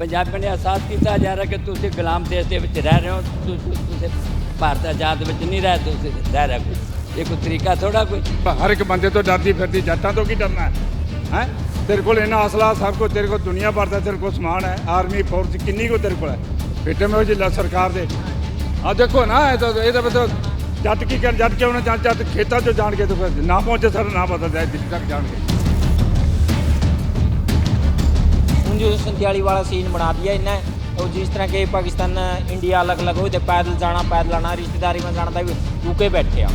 ਪੰਜਾਬੀਆਂ ਨੇ ਅਹਿਸਾਸ ਕੀਤਾ ਜਾ ਰਿਹਾ ਕਿ ਤੁਸੀਂ ਗੁਲਾਮ ਦੇਸ਼ ਦੇ ਵਿੱਚ ਰਹਿ ਰਹੇ ਹੋ ਤੁਸੀਂ ਭਾਰਤ ਆਜ਼ਾਦ ਵਿੱਚ ਨਹੀਂ ਰਹਿ, ਤੁਸੀਂ ਰਹਿ ਰਹੇ ਕੋਈ? ਇਹ ਕੋਈ ਤਰੀਕਾ ਥੋੜਾ ਕੋਈ? ਹਰ ਇੱਕ ਬੰਦੇ ਤੋਂ ਡਰਦੀ ਫਿਰਦੀ, ਜੱਟਾਂ ਤੋਂ ਕੀ ਡਰਨਾ ਹੈ? ਹੈ? ਤੇਰੇ ਕੋਲ ਇੰਨਾ ਅਸਲਾ ਸਭ ਕੁਝ ਤੇਰੇ ਕੋਲ ਦੁਨੀਆ ਭਰ ਦਾ ਤੇਰੇ ਕੋਲ ਸਮਾਨ ਹੈ, ਆਰਮੀ ਫੋਰਸ ਕਿੰਨੀ ਕੋ ਤੇਰੇ ਕੋਲ ਹੈ? ਬੇਟੇ, ਮੈਂ ਉਹ ਸਰਕਾਰ ਦੇ। ਆ ਦੇਖੋ ਨਾ, ਇਹ ਤਾਂ ਇਹ ਤਾਂ ਮਤਲਬ ਜੱਟ ਕੀ ਕਰ ਜੱਟ ਕਿਉਂ ਨਾ ਜਾਂ ਜੱਟ ਖੇਤਾਂ 'ਚੋਂ ਜਾਣ ਕੇ ਤੇ ਨਾ ਪਹੁੰਚੇ ਸਰ ਨਾ ਪਤਾ ਜਾਏ ਦਿੱਲੀ ਤੱਕ ਜਾਣਗੇ। ਹੁਣ ਜੋ 47 ਵਾਲਾ ਸੀਨ ਬਣਾ ਦਿਆ ਇਹਨਾਂ ਨੇ, ਉਹ ਜਿਸ ਤਰ੍ਹਾਂ ਕਿ ਪਾਕਿਸਤਾਨ ਇੰਡੀਆ ਅਲੱਗ ਅਲੱਗ ਹੋਏ ਤੇ ਪੈਦਲ ਜਾਣਾ ਪੈਦਲ ਆਣਾ ਰਿਸ਼ਤੇਦਾਰੀ ਵਿੱਚ ਜਾਣਾ ਤਾਂ ਵੀ ਰੁਕੇ ਬੈਠੇ ਆ।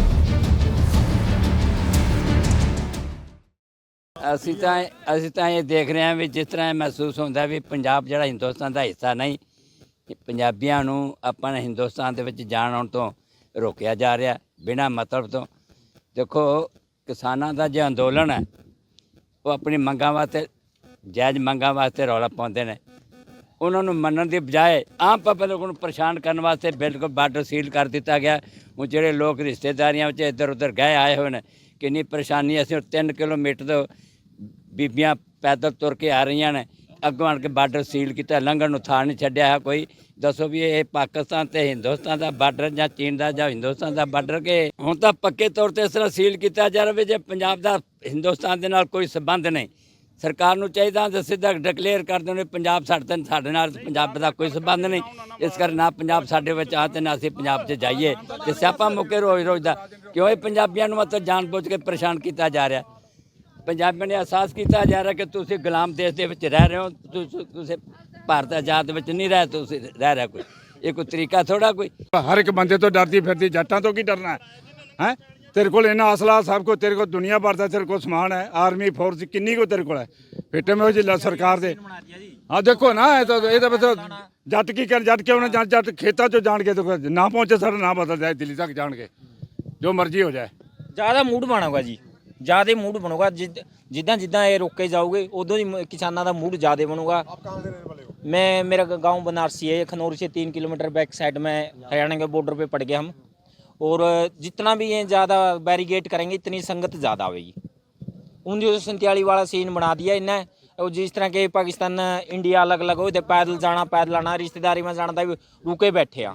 ਅਸੀਂ ਤਾਂ ਅਸੀਂ ਤਾਂ ਇਹ ਦੇਖ ਰਹੇ ਹਾਂ ਵੀ ਜਿਸ ਤਰ੍ਹਾਂ ਇਹ ਮਹਿਸੂਸ ਹੁੰਦਾ ਵੀ ਪੰਜਾਬ ਜਿਹੜਾ ਹਿੰਦੁਸਤਾਨ ਦਾ ਹਿੱਸਾ ਨਹੀਂ ਪੰਜਾਬੀਆਂ ਨੂੰ ਆਪਾਂ ਨੇ ਹਿੰਦੁਸਤਾਨ ਦੇ ਵਿੱਚ ਜਾਣ ਆਉਣ ਤੋਂ ਰੋਕਿਆ ਜਾ ਰਿਹਾ ਬਿਨਾਂ ਮਤਲਬ ਤੋਂ। ਦੇਖੋ ਕਿਸਾਨਾਂ ਦਾ ਜੇ ਅੰਦੋਲਨ ਹੈ ਉਹ ਆਪਣੀ ਮੰਗਾਂ ਵਾਸਤੇ ਜਾਇਜ਼ ਮੰਗਾਂ ਵਾਸਤੇ ਰੌਲਾ ਪਾਉਂਦੇ ਨੇ। ਉਹਨਾਂ ਨੂੰ ਮੰਨਣ ਦੀ ਬਜਾਏ ਆਮ ਪਬਲਿਕ ਨੂੰ ਪਰੇਸ਼ਾਨ ਕਰਨ ਵਾਸਤੇ ਬਿਲਕੁਲ ਬਾਰਡਰ ਸੀਲ ਕਰ ਦਿੱਤਾ ਗਿਆ। ਉਹ ਜਿਹੜੇ ਲੋਕ ਰਿਸ਼ਤੇਦਾਰੀਆਂ ਵਿੱਚ ਇੱਧਰ ਉੱਧਰ ਗਏ ਆਏ ਹੋਏ ਨੇ, ਕਿੰਨੀ ਪਰੇਸ਼ਾਨੀ ਅਸੀਂ 3 ਕਿਲੋਮੀਟਰ ਤੋਂ ਬੀਬੀਆਂ ਪੈਦਲ ਤੁਰ ਕੇ ਆ ਰਹੀਆਂ ਨੇ। ਅੱਗੋਂ ਆਣ ਕੇ ਬਾਰਡਰ ਸੀਲ ਕੀਤਾ। ਲੰਘਣ ਨੂੰ ਥਾਂ ਨਹੀਂ ਛੱਡਿਆ ਹੈ ਕੋਈ। ਦੱਸੋ ਵੀ ਇਹ ਪਾਕਿਸਤਾਨ ਤੇ ਹਿੰਦੁਸਤਾਨ ਦਾ ਬਾਰਡਰ ਜਾਂ ਚੀਨ ਦਾ ਜਾਂ ਹਿੰਦੁਸਤਾਨ ਦਾ ਬਾਰਡਰ ਕੇ ਹੁਣ ਤਾਂ ਪੱਕੇ ਤੌਰ ਤੇ ਇਸ ਤਰ੍ਹਾਂ ਸੀਲ ਕੀਤਾ ਜਾ ਰਿਹਾ ਵੀ ਜੇ ਪੰਜਾਬ ਦਾ ਹਿੰਦੁਸਤਾਨ ਦੇ ਨਾਲ ਕੋਈ ਸੰਬੰਧ ਨਹੀਂ। ਸਰਕਾਰ ਨੂੰ ਚਾਹੀਦਾ ਕਿ ਸਿੱਧਾ ਡਿਕਲੇਅਰ ਕਰ ਦੇਣ ਪੰਜਾਬ ਸਾਡੇ ਤੇ, ਸਾਡੇ ਨਾਲ ਪੰਜਾਬ ਦਾ ਕੋਈ ਸੰਬੰਧ ਨਹੀਂ। ਇਸ ਕਰਕੇ ਨਾ ਪੰਜਾਬ ਸਾਡੇ ਵਿੱਚ ਆ ਤੇ ਨਾ ਅਸੀਂ ਪੰਜਾਬ 'ਚ ਜਾਈਏ। ਤੇ ਸਿਆਪਾ ਮੁੱਕੇ ਰੋਜ਼ ਰੋਜ਼ ਦਾ। ਕਿਉਂ ਇਹ ਪੰਜਾਬੀਆਂ ਨੂੰ ਮਤਲਬ ਜਾਣਬੁੱਝ ਕੇ ਪਰੇਸ਼ਾਨ ਕੀਤਾ ਜਾ ਰਿਹਾ? ਪੰਜਾਬੀਆਂ ਨੇ ਅਹਿਸਾਸ ਕੀਤਾ ਜਾ ਰਿਹਾ ਕਿ ਤੁਸੀਂ ਗੁਲਾਮ ਦੇਸ਼ ਦੇ ਵਿੱਚ ਰਹਿ ਰਹੇ ਹੋ, ਤੁਸੀਂ ਤੁਸੀਂ ਭਾਰਤ ਆਜ਼ਾਦ ਵਿੱਚ ਨਹੀਂ ਰਹਿ, ਤੁਸੀਂ ਰਹਿ ਰਿਹਾ ਕੋਈ। ਇਹ ਕੋਈ ਤਰੀਕਾ ਥੋੜਾ ਕੋਈ? ਹਰ ਇੱਕ ਬੰਦੇ ਤੋਂ ਡਰਦੀ ਫਿਰਦੀ, ਜੱਟਾਂ ਤੋਂ ਕੀ ਡਰਨਾ ਹੈ? ਹੈ? ਤੇਰੇ ਕੋਲ ਇੰਨਾ ਅਸਲਾ ਸਭ ਕੁਝ ਤੇਰੇ ਕੋਲ ਦੁਨੀਆ ਭਰ ਦਾ ਤੇਰੇ ਕੋਲ ਸਮਾਨ ਹੈ ਆਰਮੀ ਫੋਰਸ ਕਿੰਨੀ ਕੋ ਤੇਰੇ ਕੋਲ ਹੈ ਬੇਟੇ ਮੈਂ ਉਹ ਜਿਲਾ ਸਰਕਾਰ ਦੇ ਆ ਦੇਖੋ ਨਾ ਇਹ ਤਾਂ ਇਹ ਤਾਂ ਮਤਲਬ ਜੱਟ ਕੀ ਕਰ ਜੱਟ ਕਿਉਂ ਨਾ ਜਾਂ ਜੱਟ ਖੇਤਾਂ 'ਚੋਂ ਜਾਣ ਕੇ ਤੇ ਫਿਰ ਨਾ ਪਹੁੰਚੇ ਸਾਡਾ ਨਾ ਪਤਾ ਜਾਏ ਦਿੱਲੀ ਤੱਕ ਜਾਣਗੇ ਜੋ ਮਰਜ਼ੀ ਹੋ ਜਾਏ ਜਿਆਦਾ ਮੂਡ ਬਣੂਗਾ ਜੀ ਜਿਆਦਾ ਮੂਡ ਬਣੂਗਾ ਜਿੱਦ- ਜਿੱਦਾਂ ਜਿੱਦਾਂ ਇਹ ਰੋਕੇ ਜਾਓਗੇ ਉਦੋਂ ਹੀ ਮ- ਕਿਸਾਨਾਂ ਦਾ ਮੂਡ ਜਿਆਦਾ ਬਣੂਗਾ मैं मेरा गांव बनारसी है खनौर से तीन किलोमीटर बैक साइड में हरियाणा के बॉर्डर पे पड़ गए हम और जितना भी ये ज़्यादा बैरिगेट करेंगे इतनी संगत ज़्यादा आवेगी उन्नीस सौ संताली वाला सीन बना दिया इन्हें और जिस तरह के पाकिस्तान इंडिया अलग अलग होए ते पैदल जाना पैदल आना रिश्तेदारी में जाना ਤਾਂ ਵੀ ਰੁਕੇ ਬੈਠੇ ਆ